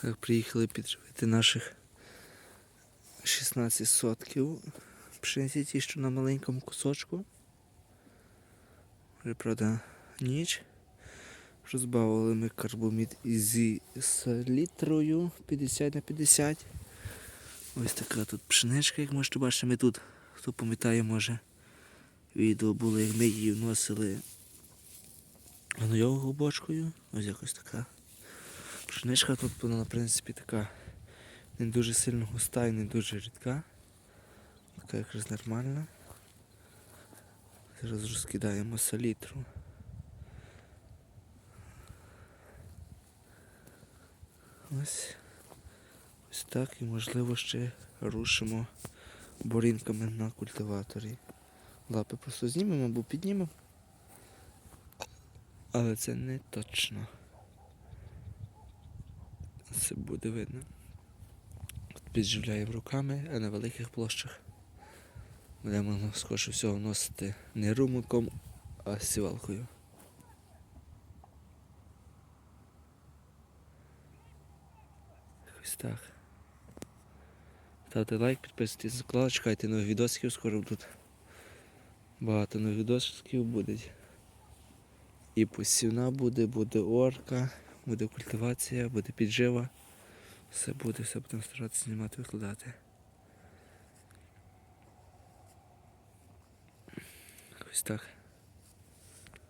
Так, приїхали підживити наших 16 сотків пшениці, що на маленькому кусочку. Вже, правда, ніч. Розбавили ми карбомід зі селітрою 50 на 50. Ось така тут пшеничка, як можете бачити, ми тут, хто пам'ятає, може, відео було, як ми її вносили гнойовою бочкою. Ось якось така. Пшеничка тут вона, в принципі, така не дуже сильно густа і не дуже рідка. Така якраз нормальна. Зараз розкидаємо селітру. Ось. Ось так і можливо ще рушимо борінками на культиваторі. Лапи просто знімемо або піднімемо. Але це не точно. Це буде видно. От підживляємо руками, а на великих площах будемо ну, скоріше всього вносити не румиком, а сівалкою. Ось так. Ставте лайк, підписуйтесь на канал, чекайте нових відосиків, скоро будуть. Багато нових відосиків буде. І посівна буде, буде орка, буде культивація, буде піджива. Все буде, все будемо старатися знімати, викладати. Ось так.